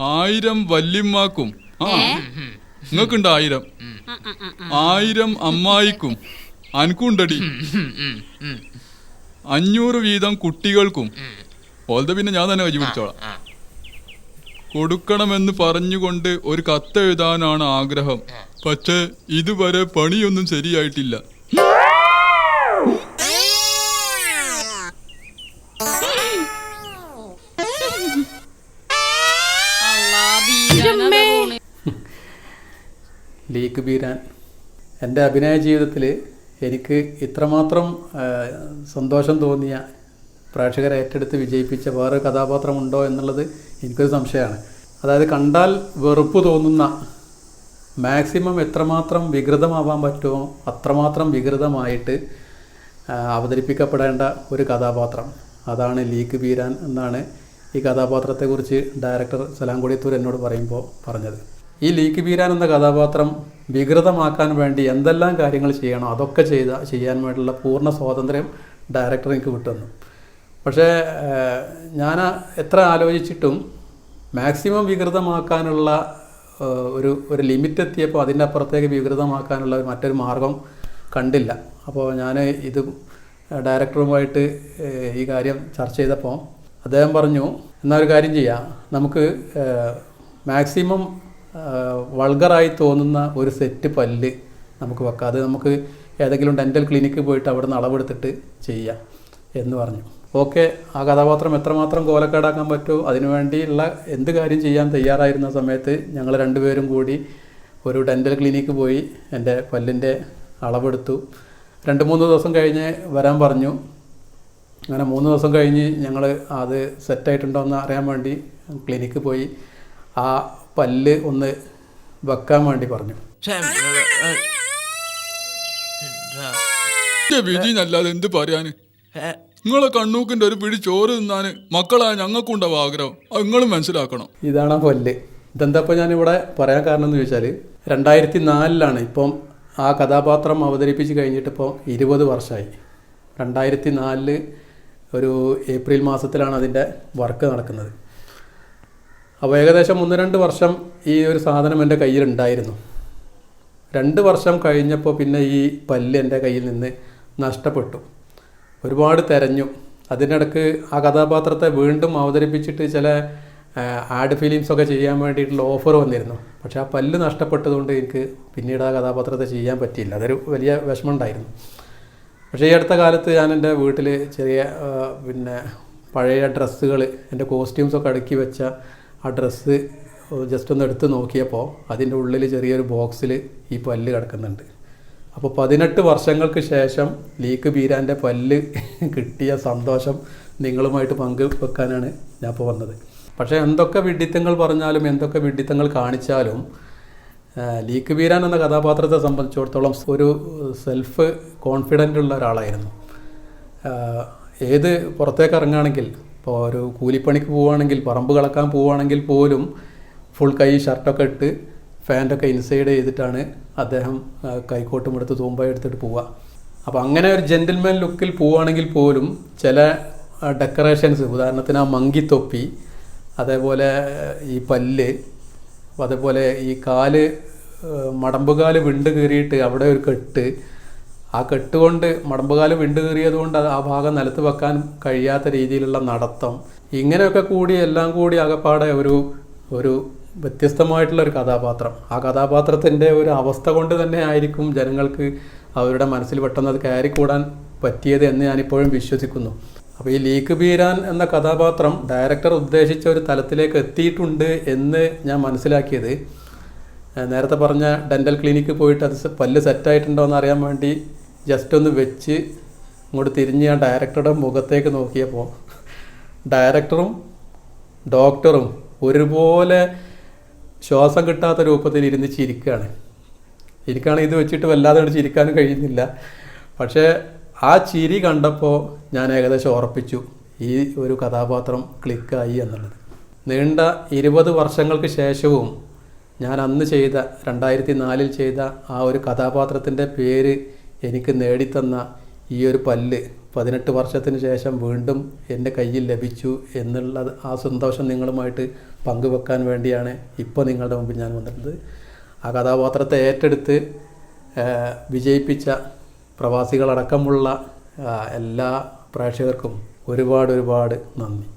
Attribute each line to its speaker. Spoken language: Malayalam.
Speaker 1: ആയിരം വല്യമ്മാക്കും. ആ നിങ്ങൾക്കുണ്ട് ആയിരം? ആയിരം അമ്മായിക്കും. അനക്കുണ്ടടി. അഞ്ഞൂറ് വീതം കുട്ടികൾക്കും. ഓൾത് പിന്നെ ഞാൻ തന്നെ കൈ പിടിച്ചോളാം കൊടുക്കണമെന്ന് പറഞ്ഞുകൊണ്ട് ഒരു കത്ത് എഴുതാനാണ് ആഗ്രഹം പക്ഷെ ഇതുവരെ പണിയൊന്നും ശരിയായിട്ടില്ല.
Speaker 2: ലീക്ക് ബീരാൻ എന്റെ അഭിനയ ജീവിതത്തിൽ എനിക്ക് ഇത്രമാത്രം സന്തോഷം തോന്നിയ പ്രേക്ഷകരെ ഏറ്റെടുത്ത് വിജയിപ്പിച്ച വേറെ കഥാപാത്രമുണ്ടോ എന്നുള്ളത് എനിക്കൊരു സംശയമാണ്. അതായത് കണ്ടാൽ വെറുപ്പ് തോന്നുന്ന മാക്സിമം എത്രമാത്രം വികൃതമാവാൻ പറ്റുമോ അത്രമാത്രം വികൃതമായിട്ട് അവതരിപ്പിക്കപ്പെടേണ്ട ഒരു കഥാപാത്രം. അതാണ് ലീക്ക് ബീരാൻ എന്നാണ് ഈ കഥാപാത്രത്തെക്കുറിച്ച് ഡയറക്ടർ സലാം കൊടിയത്തൂർ എന്നോട് പറയുമ്പോൾ പറഞ്ഞത്. ഈ ലീക്ക് ബീരാൻ എന്ന കഥാപാത്രം വികൃതമാക്കാൻ വേണ്ടി എന്തെല്ലാം കാര്യങ്ങൾ ചെയ്യണോ അതൊക്കെ ചെയ്ത ചെയ്യാൻ വേണ്ടിയുള്ള പൂർണ സ്വാതന്ത്ര്യം ഡയറക്ടർ എനിക്ക് വിട്ടുതന്നു പക്ഷേ ഞാൻ എത്ര ആലോചിച്ചിട്ടും മാക്സിമം വികൃതമാക്കാനുള്ള ഒരു ഒരു ലിമിറ്റ് എത്തിയപ്പോൾ അതിന്റെ അപ്പുറത്തേക്ക് വികൃതമാക്കാനുള്ള മറ്റൊരു മാർഗം കണ്ടില്ല. അപ്പോൾ ഞാൻ ഇത് ഡയറക്ടറുമായിട്ട് ഈ കാര്യം ചർച്ച ചെയ്തപ്പോൾ അദ്ദേഹം പറഞ്ഞു എന്നാൽ ഒരു കാര്യം ചെയ്യാം. നമുക്ക് മാക്സിമം വൾഗറായി തോന്നുന്ന ഒരു സെറ്റ് പല്ല് നമുക്ക് വെക്കാം. അത് നമുക്ക് ഏതെങ്കിലും ഡെന്റൽ ക്ലിനിക്കിൽ പോയിട്ട് അവിടെ നിന്ന് അളവെടുത്തിട്ട് ചെയ്യാം എന്ന് പറഞ്ഞു. ഓക്കെ ആ കഥാപാത്രം എത്രമാത്രം കോലക്കേടാക്കാൻ പറ്റുമോ? അതിനുവേണ്ടിയുള്ള എന്ത് കാര്യം ചെയ്യാൻ തയ്യാറായിരുന്ന സമയത്ത് ഞങ്ങൾ രണ്ടുപേരും കൂടി ഒരു ഡെന്റൽ ക്ലിനിക്ക് പോയി എന്റെ പല്ലിന്റെ അളവെടുത്തു. രണ്ട് മൂന്ന് ദിവസം കഴിഞ്ഞ് വരാൻ പറഞ്ഞു. അങ്ങനെ മൂന്ന് ദിവസം കഴിഞ്ഞ് ഞങ്ങൾ അത് സെറ്റായിട്ടുണ്ടോ എന്ന് അറിയാൻ വേണ്ടി ക്ലിനിക്ക് പോയി. ആ പല്ല് ഒന്ന് വെക്കാൻ വേണ്ടി പറഞ്ഞു.
Speaker 1: എന്നല്ലാതെ എന്ത് പറയാന്? നിങ്ങളെ കണ്ണൂക്കിന്റെ ഒരു പിടി ചോറ് തിന്നാന് മക്കളായ ഞങ്ങൾക്കുണ്ടാവും ആഗ്രഹം. അത് നിങ്ങളും മനസ്സിലാക്കണം.
Speaker 2: ഇതാണ് ആ പല്ല്. ഇതെന്താ ഇപ്പോൾ ഞാനിവിടെ പറയാൻ കാരണം എന്ന് ചോദിച്ചാൽ രണ്ടായിരത്തി നാലിലാണ് ഇപ്പം ആ കഥാപാത്രം അവതരിപ്പിച്ച് കഴിഞ്ഞിട്ടിപ്പോൾ ഇരുപത് വർഷമായി രണ്ടായിരത്തി നാലിൽ ഒരു ഏപ്രിൽ മാസത്തിലാണ് അതിന്റെ വർക്ക് നടക്കുന്നത്. അപ്പോൾ ഏകദേശം ഒന്ന് രണ്ട് വർഷം ഈ ഒരു സാധനം എന്റെ കയ്യിലുണ്ടായിരുന്നു. രണ്ട് വർഷം കഴിഞ്ഞപ്പോൾ പിന്നെ ഈ പല്ല് എന്റെ കയ്യിൽ നിന്ന് നഷ്ടപ്പെട്ടു. ഒരുപാട് തെരഞ്ഞു. അതിനിടക്ക് ആ കഥാപാത്രത്തെ വീണ്ടും അവതരിപ്പിച്ചിട്ട് ചില ആഡ് ഫിലിംസ് ഒക്കെ ചെയ്യാൻ വേണ്ടിയിട്ടുള്ള ഓഫർ വന്നിരുന്നു. പക്ഷേ ആ പല്ല് നഷ്ടപ്പെട്ടതുകൊണ്ട് എനിക്ക് പിന്നീട് ആ കഥാപാത്രത്തെ ചെയ്യാൻ പറ്റിയില്ല. അതൊരു വലിയ വിഷമമുണ്ടായിരുന്നു പക്ഷേ ഈ അടുത്ത കാലത്ത് ഞാൻ എന്റെ വീട്ടിൽ ചെറിയ പിന്നെ പഴയ ഡ്രസ്സുകൾ എന്റെ കോസ്റ്റ്യൂംസൊക്കെ അടുക്കി വെച്ച ആ ഡ്രസ്സ് ജസ്റ്റ് ഒന്ന് എടുത്ത് നോക്കിയപ്പോൾ അതിന്റെ ഉള്ളിൽ ചെറിയൊരു ബോക്സിൽ ഈ പല്ല് കിടക്കുന്നുണ്ട്. അപ്പോൾ പതിനെട്ട് വർഷങ്ങൾക്ക് ശേഷം ലീക്ക് ബീരാന്റെ പല്ല് കിട്ടിയ സന്തോഷം നിങ്ങളുമായിട്ട് പങ്കുവെക്കാനാണ് ഞാൻ ഇപ്പോൾ വന്നത്. പക്ഷേ എന്തൊക്കെ വിഡിത്തങ്ങൾ പറഞ്ഞാലും എന്തൊക്കെ വിഡിത്തങ്ങൾ കാണിച്ചാലും ലീക്ക് ബീരാൻ എന്ന കഥാപാത്രത്തെ സംബന്ധിച്ചിടത്തോളം ഒരു സെൽഫ് കോൺഫിഡന്റ് ഉള്ള ഒരാളായിരുന്നു. ഏത് പുറത്തേക്ക് ഇറങ്ങുകയാണെങ്കിൽ ഇപ്പോൾ ഒരു കൂലിപ്പണിക്ക് പോവുകയാണെങ്കിൽ പറമ്പ് കളക്കാൻ പോവുകയാണെങ്കിൽ പോലും ഫുൾ കൈ ഷർട്ടൊക്കെ ഇട്ട് ഫാന്റൊക്കെ ഇൻസൈഡ് ചെയ്തിട്ടാണ് അദ്ദേഹം കൈക്കോട്ടും എടുത്ത് തൂമ്പ എടുത്തിട്ട് പോവുക. അപ്പോൾ അങ്ങനെ ഒരു ജെന്റിൽമാൻ ലുക്കിൽ പോവുകയാണെങ്കിൽ പോലും ചില ഡെക്കറേഷൻസ് ഉദാഹരണത്തിന് ആ മങ്കിത്തൊപ്പി അതേപോലെ ഈ പല്ല് അതേപോലെ ഈ കാൽ മടമ്പുകാൽ വിണ്ട് കീറിയിട്ട് അവിടെ ഒരു കെട്ട് ആ കെട്ടുകൊണ്ട് മടമ്പുകാൽ വിണ്ടു കീറിയത് കൊണ്ട് ആ ഭാഗം നിലത്ത് വെക്കാൻ കഴിയാത്ത രീതിയിലുള്ള നടത്തം. ഇങ്ങനെയൊക്കെ കൂടി എല്ലാം കൂടി അകപ്പാടെ ഒരു ഒരു വ്യത്യസ്തമായിട്ടുള്ള ഒരു കഥാപാത്രം. ആ കഥാപാത്രത്തിന്റെ ഒരു അവസ്ഥ കൊണ്ട് തന്നെ ആയിരിക്കും ജനങ്ങൾക്ക് അവരുടെ മനസ്സിൽ പെട്ടെന്ന് അത് കയറിക്കൂടാൻ പറ്റിയത് എന്ന് ഞാനിപ്പോഴും വിശ്വസിക്കുന്നു. അപ്പോൾ ഈ ലീക്ക് ബീരാൻ എന്ന കഥാപാത്രം ഡയറക്ടർ ഉദ്ദേശിച്ച ഒരു തലത്തിലേക്ക് എത്തിയിട്ടുണ്ട് എന്ന് ഞാൻ മനസ്സിലാക്കിയത്. നേരത്തെ പറഞ്ഞ ഡെന്റൽ ക്ലിനിക്ക് പോയിട്ട് അത് പല്ല് സെറ്റായിട്ടുണ്ടോ എന്ന് അറിയാൻ വേണ്ടി ജസ്റ്റ് ഒന്ന് വെച്ച് ഇങ്ങോട്ട് തിരിഞ്ഞ് ഞാൻ ഡയറക്ടറുടെ മുഖത്തേക്ക് നോക്കിയപ്പോൾ ഡയറക്ടറും ഡോക്ടറും ഒരുപോലെ ശ്വാസം കിട്ടാത്ത രൂപത്തിൽ ഇരുന്ന് ചിരിക്കുകയാണ്. എനിക്കാണെങ്കിൽ ഇത് വെച്ചിട്ട് വല്ലാതെ ചിരിക്കാനും കഴിയുന്നില്ല. പക്ഷേ ആ ചിരി കണ്ടപ്പോൾ ഞാൻ ഏകദേശം ഉറപ്പിച്ചു. ഈ ഒരു കഥാപാത്രം ക്ലിക്കായി എന്നുള്ളത്. നീണ്ട ഇരുപത് വർഷങ്ങൾക്ക് ശേഷവും ഞാൻ അന്ന് ചെയ്ത രണ്ടായിരത്തി നാലിൽ ചെയ്ത ആ ഒരു കഥാപാത്രത്തിന്റെ പേര് എനിക്ക് നേടിത്തന്ന ഈ ഒരു പല്ല് പതിനെട്ട് വർഷത്തിന് ശേഷം വീണ്ടും എന്റെ കയ്യിൽ ലഭിച്ചു എന്നുള്ള ആ സന്തോഷം നിങ്ങളുമായിട്ട് പങ്കുവെക്കാൻ വേണ്ടിയാണ് ഇപ്പോൾ നിങ്ങളുടെ മുമ്പിൽ ഞാൻ വന്നിരുന്നത്. ആ കഥാപാത്രത്തെ ഏറ്റെടുത്ത് വിജയിപ്പിച്ച പ്രവാസികളടക്കമുള്ള എല്ലാ പ്രേക്ഷകർക്കും ഒരുപാട് ഒരുപാട് നന്ദി.